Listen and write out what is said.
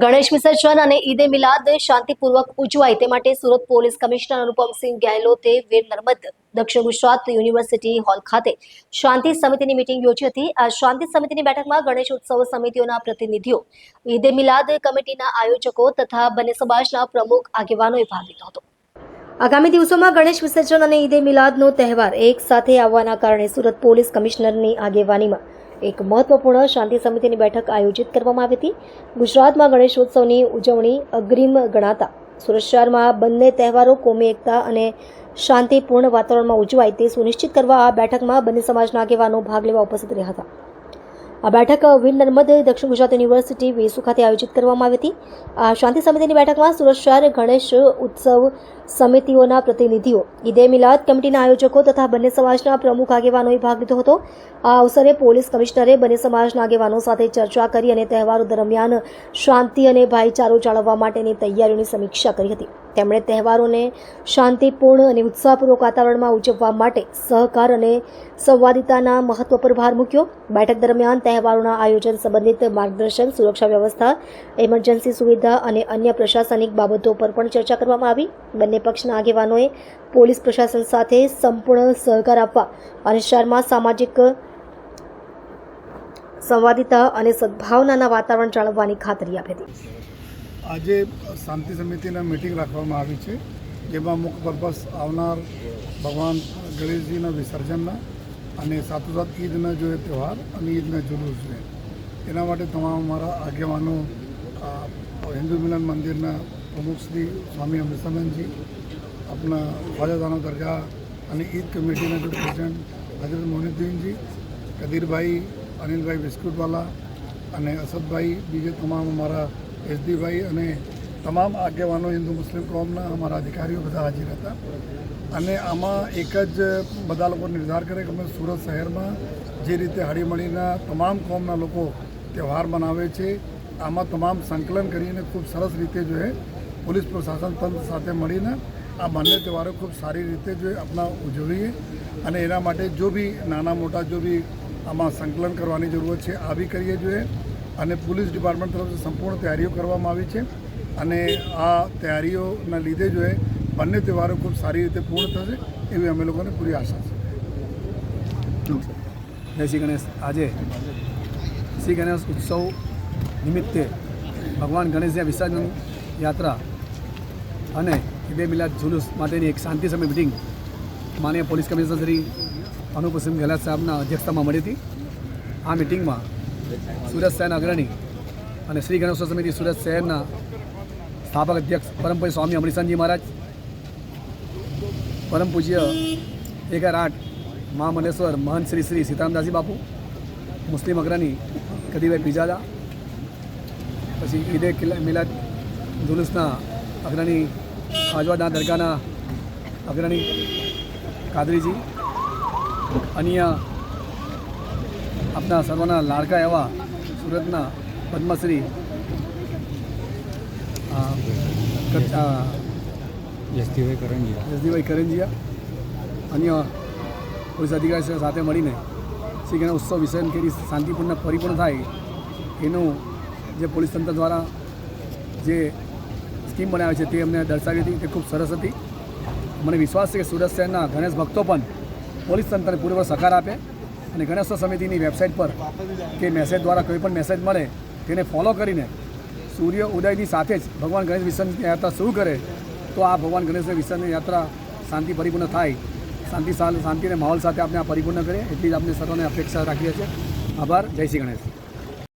ગણેશ વિસર્જન અને ઈદે મિલાદ શાંતિપૂર્વક ઉજવાય. તે માટે સુરત પોલીસ કમિશનર અનુપમસિંહ ગેહલોતે વીર નર્મદ દક્ષિણ ગુજરાત યુનિવર્સિટી હોલ ખાતે શાંતિ સમિતિની મિટિંગ યોજી હતી. આ શાંતિ સમિતિની બેઠકમાં ગણેશ ઉત્સવ સમિતિઓના પ્રતિનિધિઓ, ઈદે મિલાદ કમિટીના આયોજકો તથા બંને સમાજના પ્રમુખ આગેવાનોએ ભાગ લીધો હતો. આગામી દિવસોમાં ગણેશ વિસર્જન અને ઈદે મિલાદનો તહેવાર એક સાથે આવવાના કારણે સુરત પોલીસ કમિશનરની આગેવાનીમાં એક મહત્વપૂર્ણ શાંતિ સમિતિની બેઠક આયોજિત કરવામાં આવી હતી. ગુજરાતમાં ગણેશોત્સવની ઉજવણી અગ્રિમ ગણાતા. સુરત શહેરમાં બંને તહેવારો કોમી એકતા અને શાંતિપૂર્ણ વાતાવરણમાં ઉજવાય તે સુનિશ્ચિત કરવા આ બેઠકમાં બંને સમાજના આગેવાનો ભાગ લેવા ઉપસ્થિત રહ્યા હતા. આ બેઠક વીર નર્મદ દક્ષિણ ગુજરાત યુનિવર્સિટી વેસુ ખાતે આયોજિત કરવામાં આવી હતી. આ શાંતિ સમિતિની બેઠકમાં સુરત શહેર ગણેશ ઉત્સવ સમિતિઓના પ્રતિનિધિઓ, ઈદે મિલાદ કમિટીના આયોજકો તથા બંને સમાજના પ્રમુખ આગેવાનોએ ભાગ લીધો હતો. આ અવસરે પોલીસ કમિશનરે બંને સમાજના આગેવાનો સાથે ચર્ચા કરી અને તહેવારો દરમિયાન શાંતિ અને ભાઈચારો જાળવવા માટેની તૈયારીઓની સમીક્ષા કરી હતી. તેમણે તહેવારોને શાંતિપૂર્ણ અને ઉત્સાહપૂર્વક વાતાવરણમાં ઉજવવા માટે સહકાર અને સંવાદિતાના મહત્વ પર ભાર મૂક્યો. બેઠક દરમિયાન તહેવારોના આયોજન સંબંધિત માર્ગદર્શન, સુરક્ષા વ્યવસ્થા એમરજન્સી સુવિધા અને અન્ય પ્રશાસનિક બાબતો પર પણ ચર્ચા કરવામાં આવી. બંને પક્ષના આગેવાનોએ પોલીસ પ્રશાસન સાથે સંપૂર્ણ સહકાર આપવા અને શહેરમાં સામાજિક સંવાદિતા અને સદભાવનાના વાતાવરણ જાળવવાની ખાતરી આપી હતી. આજે શાંતિ સમિતિના મિટિંગ રાખવામાં આવી છે, જેમાં મુખ્ય પર્પસ આવનાર ભગવાન ગણેશજીના વિસર્જનના અને સાથોસાથ ઈદના જો તહેવાર અને ઈદના જુલુસ છે. એના માટે તમામ અમારા આગેવાનો હિન્દુ મિલન મંદિરના પ્રમુખ શ્રી સ્વામી અમૃતાનંદજી આપણા ખ્વાજાદાના દરગાહ અને ઈદ કમિટીના જો પ્રેસિડેન્ટ હજરત મોહિદ્દીનજી કદીરભાઈ, અનિલભાઈ બિસ્કુટવાલા અને અસદભાઈ બીજે તમામ અમારા એસડીભાઈ અને તમામ આગેવાનો હિન્દુ મુસ્લિમ કોમના અમારા અધિકારીઓ બધા હાજર હતા. અને આમાં એક જ બધા લોકો નિર્ધાર કરે કે અમે સુરત શહેરમાં જે રીતે હળીમળીના તમામ કોમના લોકો તહેવાર મનાવે છે, આમાં તમામ સંકલન કરીને ખૂબ સરસ રીતે જો એ પોલીસ પ્રશાસન તંત્ર સાથે મળીને આ બંને તહેવારો ખૂબ સારી રીતે જો આપણા ઉજવીએ. અને એના માટે જો બી નાના મોટા જો બી આમાં સંકલન કરવાની જરૂરત છે, આ બી કરીએ જોઈએ અને પોલીસ ડિપાર્ટમેન્ટ તરફથી સંપૂર્ણ તૈયારીઓ કરવામાં આવી છે. અને આ તૈયારીઓના લીધે જો એ બંને તહેવારો ખૂબ સારી રીતે પૂર્ણ થશે, એવી અમે લોકોને પૂરી આશા છે. જય શ્રી ગણેશ. આજે શ્રી ગણેશ ઉત્સવ નિમિત્તે ભગવાન ગણેશના વિસર્જન યાત્રા અને ઈદે મિલાદ જુલુસ માટેની એક શાંતિ સમય મિટિંગ માનીય પોલીસ કમિશનર શ્રી અનુપસિંહ ગેહલોત સાહેબના અધ્યક્ષતામાં મળી હતી. આ મિટિંગમાં સુરત શહેરના અગ્રણી અને શ્રી ગણેશ સમિતિ સુરત શહેરના સ્થાપક અધ્યક્ષ પરમપૂજ્ય સ્વામી અમરીશનજી મહારાજ, પરમ પૂજ્ય એકાર આઠ મા મલેશ્વર મહંત શ્રી શ્રી સીતારામદાસજી બાપુ, મુસ્લિમ અગ્રણી કદીભાઈ પીજાદા, પછી ઈદે મિલાદ જુલુસના અગ્રણી આજવાદના દરગાહના અગ્રણી કાદરીજી, અન્ય આપણા સર્વના લાડકા એવા સુરતના પદ્મશ્રી જસદીભાઈ કરંજીયા. જસદીભાઈ કરંજીયા અન્ય પોલીસ અધિકારીઓ સાથે મળીને શ્રી ગણેશ ઉત્સવ વિસર્જન કરી શાંતિપૂર્ણ પરિપૂર્ણ થાય એનું જે પોલીસ તંત્ર દ્વારા જે સ્કીમ બનાવી છે તે અમને દર્શાવી હતી તે ખૂબ સરસ હતી. મને વિશ્વાસ છે કે સુરત શહેરના ગણેશ ભક્તો પણ પોલીસ તંત્રને પૂર્વ સહકાર આપે. અને ગણેશ સમિતિની વેબસાઇટ પર કે મેસેજ દ્વારા કોઈ પણ મેસેજ મળે, તેને ફોલો કરીને સૂર્ય ઉદયની સાથે જ ભગવાન ગણેશ વિસર્જન યાત્રા શરૂ કરે, તો આ ભગવાન ગણેશ વિસર્જન યાત્રા શાંતિ પરિપૂર્ણ થાય. શાંતિ શાંતિ અને માહોલ સાથે આપણે આ પરિપૂર્ણ કરીએ. એટલી જ આપણે સર્વને અપેક્ષા રાખીએ છીએ. આભાર. જય શ્રી ગણેશ.